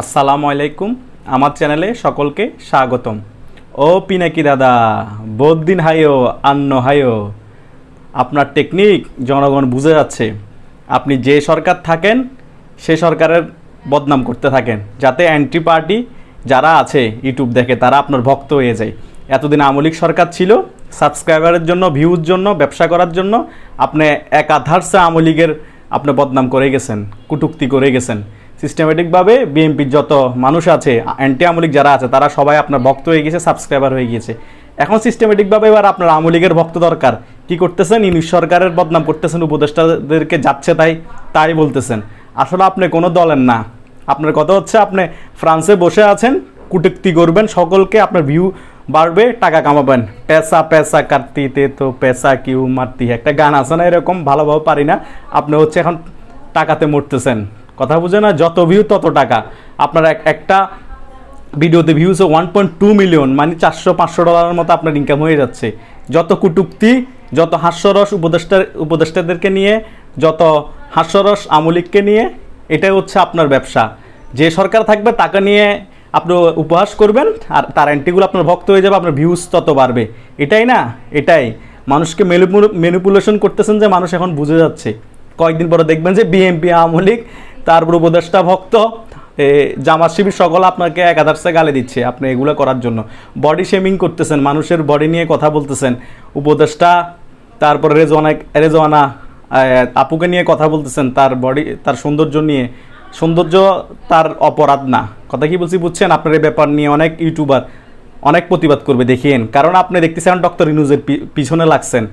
আসসালামু আলাইকুম। আমার চ্যানেলে সকলকে স্বাগতম। ও পিনাকি দাদা দিন হাইও আন্ন হাইও আপনার টেকনিক জনগণ বুঝে যাচ্ছে। আপনি যে সরকার থাকেন, সে সরকারের বদনাম করতে থাকেন। যাতে অ্যান্টি পার্টি যারা আছে ইউটিউব দেখে, তারা আপনার ভক্ত হয়ে যায়। এতদিন আমলিক সরকার ছিল সাবস্ক্রাইবারের জন্য ভিউজ জন্য, ব্যবসা করার জন্য, আপনি এক আধারসে আমলিগের আপনি বদনাম করে গেছেন, কুটুক্তি করে গেছেন। সিস্টেমেটিকভাবে বিএনপির যত মানুষ আছে অ্যান্টি আমলিক যারা আছে, তারা সবাই আপনার ভক্ত হয়ে গেছে সাবস্ক্রাইবার হয়ে গিয়েছে। এখন সিস্টেমেটিকভাবে এবার আপনার আমলিগের ভক্ত দরকার। কি করতেছেন? ইংলিশ সরকারের বদনাম করতেছেন, উপদেষ্টাদেরকে যাচ্ছে তাই তাই বলতেছেন। আসলে আপনি কোনো দলের না। আপনার কথা হচ্ছে আপনি ফ্রান্সে বসে আছেন কুটুক্তি করবেন, সকলকে আপনার ভিউ বাড়বে, টাকা কামাবেন। পেসা পেসা, কাটতিতে তো পেসা কিউ মারতি। একটা গান আছে না এরকম, ভালোভাবে পারি না। আপনি হচ্ছে এখন টাকাতে মরতেছেন। কথা বুঝে না, যত ভিউ তত টাকা। আপনার এক একটা ভিডিওতে views one point two million মানে চারশো, পাঁচশো ডলারের মতো আপনার ইনকাম হয়ে যাচ্ছে। যত কুটুক্তি, যত হাস্যরস উপদেষ্টা উপদেষ্টাদেরকে নিয়ে, যত হাস্যরস আমলিককে নিয়ে, এটাই হচ্ছে আপনার ব্যবসা। যে সরকার থাকবে তাকে নিয়ে আপনি উপহাস করবেন, আর তার অ্যান্টিগুলো আপনার ভক্ত হয়ে যাবে, আপনার ভিউজ তত বাড়বে। এটাই না, এটাই। মানুষকে ম্যানিপুলেশন করতেছেন যে মানুষ এখন বুঝে যাচ্ছে। কয়েকদিন পরে দেখবেন যে বিএমপি আওয়ামী লীগ তারপর উপদেষ্টা ভক্ত। জামাত শিবির সকল আপনাকে একাধারসে গালে দিচ্ছে আপনি এগুলো করার জন্য। বডি শেমিং করতেছেন, মানুষের বডি নিয়ে কথা বলতেছেন। উপদেষ্টা, তারপর রেজওয়ানা রেজওয়ানা আপুকে নিয়ে কথা বলতেছেন, তার বডি তার সৌন্দর্য নিয়ে। সৌন্দর্য তার অপরাধ না। কথা কি বলছি বুঝছেন? আপনার এই ব্যাপার নিয়ে অনেক ইউটিউবার অনেক প্রতিবাদ করবে, দেখিয়েন। কারণ আপনি দেখতেছেন ডক্টর ইনুজের পিছনে লাগছেন।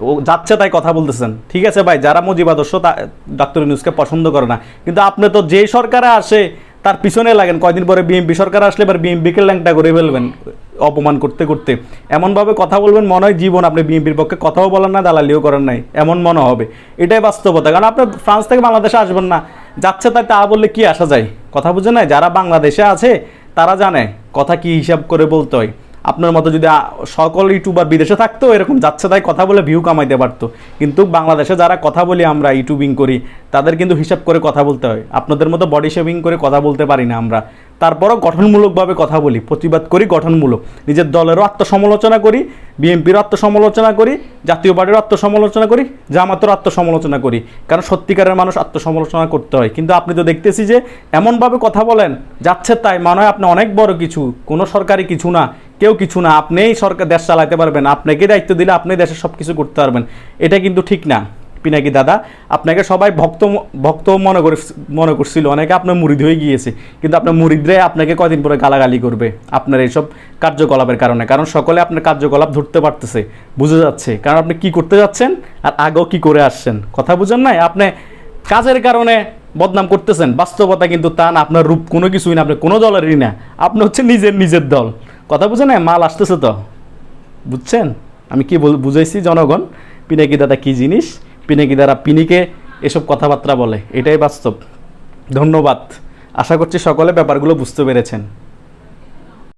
ও যাচ্ছে তাই কথা বলতেছেন। ঠিক আছে ভাই, যারা মজিবাদর্শ তা ডক্টর নিউজকে পছন্দ করে না। কিন্তু আপনি তো যেই সরকারে আসে, তার পিছনে লাগেন। কয়দিন পরে বিএমপি সরকার আসলে এবার বিএমপিকে ল্যাংটা করে ফেলবেন, অপমান করতে করতে। এমনভাবে কথা বলবেন, মনে হয় জীবন আপনি বিএনপির পক্ষে কথাও বলেন না, দালালিও করেন নাই। এমন মনে হবে। এটাই বাস্তবতা। কারণ আপনি ফ্রান্স থেকে বাংলাদেশে আসবেন না। যাচ্ছে তাই তা বললে কি আসা যায়? কথা বুঝে না যারা বাংলাদেশে আছে, তারা জানে। কথা কি হিসাব করে বলতে হয়? আপনার মতো যদি সকল ইউটিউবার বিদেশে থাকতো, এরকম যাচ্ছে তাই কথা বলে ভিউ কামাইতে পারতো। কিন্তু বাংলাদেশে যারা কথা বলি আমরা ইউটিউবিং করি, তাদের কিন্তু হিসাব করে কথা বলতে হয়। আপনাদের মতো বডি শেভিং করে কথা বলতে পারি না আমরা। তারপরও গঠনমূলকভাবে কথা বলি, প্রতিবাদ করি গঠনমূলক। নিজের দলেরও আত্মসমালোচনা করি বিএনপির আত্মসমালোচনা করি, জাতীয় পার্টির আত্মসমালোচনা করি জামাতের আত্মসমালোচনা করি। কারণ সত্যিকারের মানুষ আত্মসমালোচনা করতে হয়। কিন্তু আপনি তো দেখতেছি যে, এমনভাবে কথা বলেন, যাচ্ছে তাই। মনে হয় আপনি অনেক বড় কিছু, কোনো সরকারি কিছু না। কেউ কিছু না, আপনিই সরকার দেশ চালাতে পারবেন। আপনাকে দায়িত্ব দিলে আপনি দেশের সব কিছু করতে পারবেন। এটা কিন্তু ঠিক না, পিনাকি দাদা। আপনাকে সবাই ভক্ত ভক্ত মনে করে, মনে করছিল। অনেকে আপনার মুরিদ হয়ে গিয়েছে, কিন্তু আপনার মুরিদরে আপনাকে কদিন পরে গালাগালি করবে আপনার এইসব কার্যকলাপের কারণে। কারণ সকলে আপনার কার্যকলাপ ধরতে পারতেছে, বুঝে যাচ্ছে। কারণ আপনি কি করতে যাচ্ছেন আর আগেও কি করে আসছেন? কথা বুঝেন নাই? আপনি কাজের কারণে বদনাম করতেছেন, বাস্তবতা কিন্তু তা না, আপনার রূপ কোনো কিছুই না, আপনি কোনো দলেরই না। আপনি হচ্ছে নিজের নিজের দল। কথা বুঝে না মাল আসতেছে তো। বুঝছেন? আমি কি বুঝাইছি জনগণ? পিনাকি দাদা কী জিনিস? পিনাকি দাদা পিনিকে এসব কথাবার্তা বলে। এটাই বাস্তব। ধন্যবাদ। আশা করছি সকলে ব্যাপারগুলো বুঝতে পেরেছেন।